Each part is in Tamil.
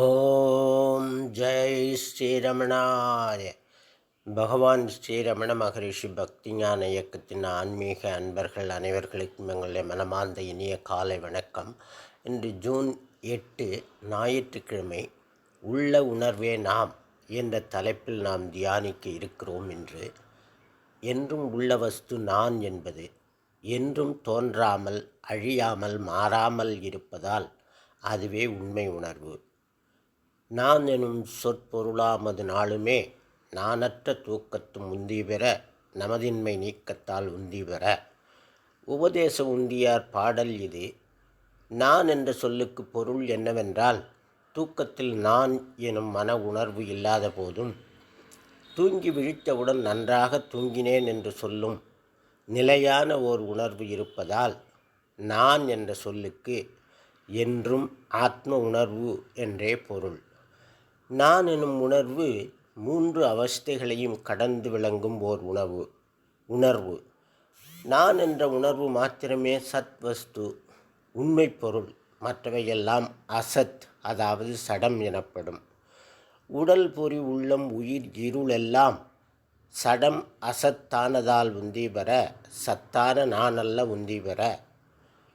ஓம் ஜெய் ஸ்ரீரமணாய. பகவான் ஸ்ரீரமண மகரிஷி பக்தி ஞான இயக்கத்தின் ஆன்மீக அன்பர்கள் அனைவர்களுக்கும் எங்களுடைய மனமார்ந்த இனிய காலை வணக்கம். இன்று ஜூன் எட்டு ஞாயிற்றுக்கிழமை உள்ள உணர்வே நாம் என்ற தலைப்பில் நாம் தியானிக்க இருக்கிறோம் என்று என்றும் உள்ள வஸ்து நான் என்பது என்றும் தோன்றாமல் அழியாமல் மாறாமல் இருப்பதால் அதுவே உண்மை உணர்வு. நான் எனும் சொற்பொருளாமது நாளுமே நானற்ற தூக்கத்து முந்தி பெற நமதின்மை நீக்கத்தால் உந்தி பெற உபதேச உந்தியார் பாடல் இது. நான் என்ற சொல்லுக்கு பொருள் என்னவென்றால் தூக்கத்தில் நான் எனும் மன உணர்வு இல்லாத போதும் தூங்கி விழித்தவுடன் நன்றாக தூங்கினேன் என்று சொல்லும் நிலையான ஓர் உணர்வு இருப்பதால் நான் என்ற சொல்லுக்கு என்றும் ஆத்ம உணர்வு என்றே பொருள். நான் எனும் உணர்வு மூன்று அவஸ்தைகளையும் கடந்து விளங்கும் ஓர் உணவு. உணர்வு. நான் என்ற உணர்வு மாத்திரமே சத் வஸ்து உண்மை பொருள் மற்றவையெல்லாம் அசத் அதாவது சடம் எனப்படும். உடல் பொறி உள்ளம் உயிர் இருளெல்லாம் சடம் அசத்தானதால் உந்தி பெற சத்தான நானல்ல உந்தி பெற.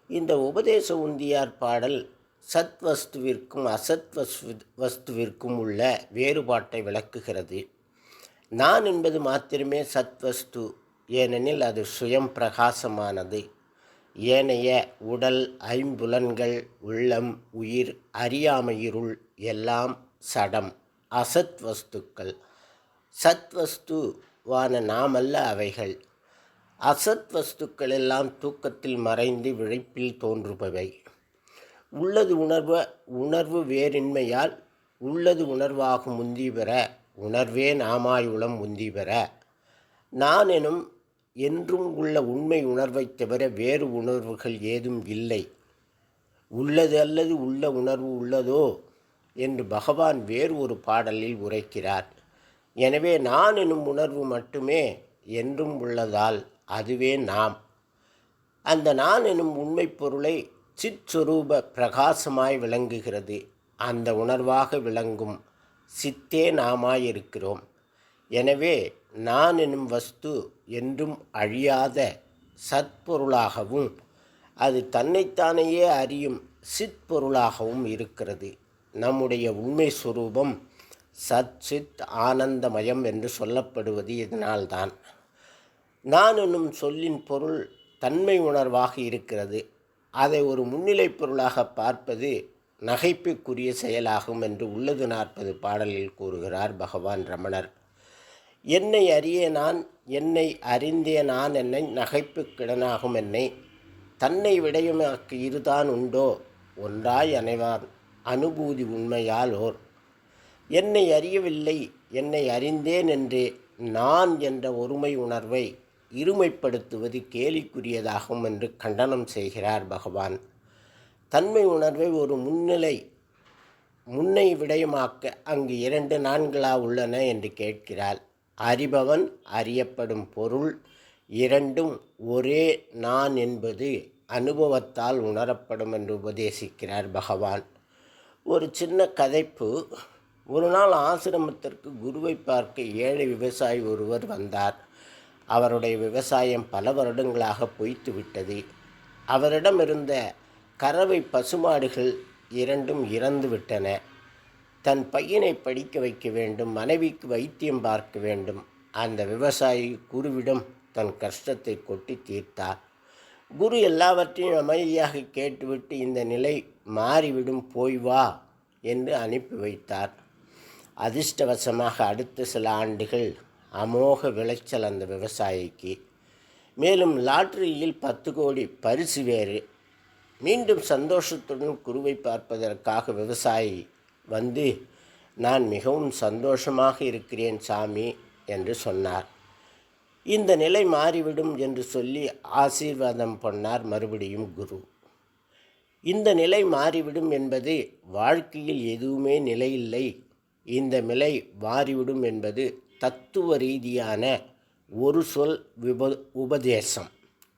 இந்த உபதேச உந்தியார் பாடல் சத் வஸ்துவிற்கும் அசத் வஸ்து வஸ்துவிற்கும் உள்ள வேறுபாட்டை விளக்குகிறது. நான் என்பது மாத்திரமே சத் வஸ்து ஏனெனில் அது சுயம் பிரகாசமானது. ஏனைய உடல் ஐம்புலன்கள் உள்ளம் உயிர் அறியாமையிருள் எல்லாம் சடம் அசத் வஸ்துக்கள் சத் வஸ்துவான நாமல்ல அவைகள். அசத் வஸ்துக்கள் எல்லாம் தூக்கத்தில் மறைந்து விழிப்பில் தோன்றுபவை. உள்ளது உணர்வு உணர்வு வேறின்மையால் உள்ளது உணர்வாகும் முந்தி பெற உணர்வே நாமாயுளம் முந்தி பெற. நான் எனும் என்றும் உள்ள உண்மை உணர்வைத் தவிர வேறு உணர்வுகள் ஏதும் இல்லை. உள்ளது அல்லது உள்ள உணர்வு உள்ளதோ என்று பகவான் வேறு ஒரு பாடலில் உரைக்கிறார். எனவே நான் எனும் உணர்வு மட்டுமே என்றும் உள்ளதால் அதுவே நாம். அந்த நான் எனும் உண்மை பொருளை சிற்சுரூப பிரகாசமாய் விளங்குகிறது. அந்த உணர்வாக விளங்கும் சித்தே நாமாயிருக்கிறோம். எனவே நான் எனும் வஸ்து என்றும் அழியாத சத்பொருளாகவும் அது தன்னைத்தானேயே அறியும் சிற்பொருளாகவும் இருக்கிறது. நம்முடைய உண்மை சுரூபம் சத் சித் ஆனந்தமயம் என்று சொல்லப்படுவது இதனால்தான். நான் என்னும் சொல்லின் பொருள் தன்மை உணர்வாக இருக்கிறது. அதை ஒரு முன்னிலை பொருளாக பார்ப்பது நகைப்புக்குரிய செயலாகும் என்று உள்ளது நாற்பது பாடலில் கூறுகிறார் பகவான் ரமணர். என்னை அறிய நான் என்னை அறிந்தே நான் என்னை நகைப்புக்கிடனாகும் என்னை தன்னை விடயமாக்கு இருதான் உண்டோ? ஒன்றாய் அனைவான் அனுபூதி உண்மையால் ஓர். என்னை அறியவில்லை என்னை அறிந்தேன் என்று நான் என்ற ஒருமை உணர்வை இருமைப்படுத்துவது கேலிக்குரியதாகும் என்று கண்டனம் செய்கிறார் பகவான். தன்மை உணர்வை ஒரு முன்னிலை முன்னை விடயமாக்க அங்கு இரண்டு நான்களா உள்ளன என்று கேட்கிறாள். அறிபவன் அறியப்படும் பொருள் இரண்டும் ஒரே நான் என்பது அனுபவத்தால் உணரப்படும் என்று உபதேசிக்கிறார் பகவான். ஒரு சின்ன கதைப்பு. ஒரு நாள் ஆசிரமத்திற்கு குருவை பார்க்க ஏழை விவசாயி ஒருவர் வந்தார். அவருடைய விவசாயம் பல வருடங்களாக பொய்த்து விட்டது. அவரிடம் இருந்த கறவை பசுமாடுகள் இரண்டும் இறந்து விட்டன. தன் பையனை படிக்க வைக்க வேண்டும் மனைவிக்கு வைத்தியம் பார்க்க வேண்டும். அந்த விவசாயி குருவிடம் தன் கஷ்டத்தை கொட்டி தீர்த்தார். குரு எல்லாவற்றையும் அமைதியாக கேட்டுவிட்டு இந்த நிலை மாறிவிடும் போய் வா என்று அனுப்பி வைத்தார். அதிர்ஷ்டவசமாக அடுத்த சில ஆண்டுகள் அமோக விளைச்சல் அந்த விவசாயிக்கு. மேலும் லாட்ரியில் பத்து கோடி பரிசு வேறு. மீண்டும் சந்தோஷத்துடன் குருவை பார்ப்பதற்காக விவசாயி வந்து நான் மிகவும் சந்தோஷமாக இருக்கிறேன் சாமி என்று சொன்னார். இந்த நிலை மாறிவிடும் என்று சொல்லி ஆசீர்வாதம் பண்ணார் மறுபடியும் குரு. இந்த நிலை மாறிவிடும் என்பது வாழ்க்கையில் எதுவுமே நிலையில்லை. இந்த நிலை மாறிவிடும் என்பது தத்துவ ரீதியான ஒரு சொல் விப உபதேசம்.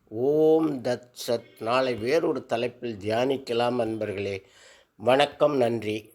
ஓம் தத் சத். நாளை வேறொரு தலைப்பில் தியானிக்கலாம் நண்பர்களே வணக்கம் நன்றி.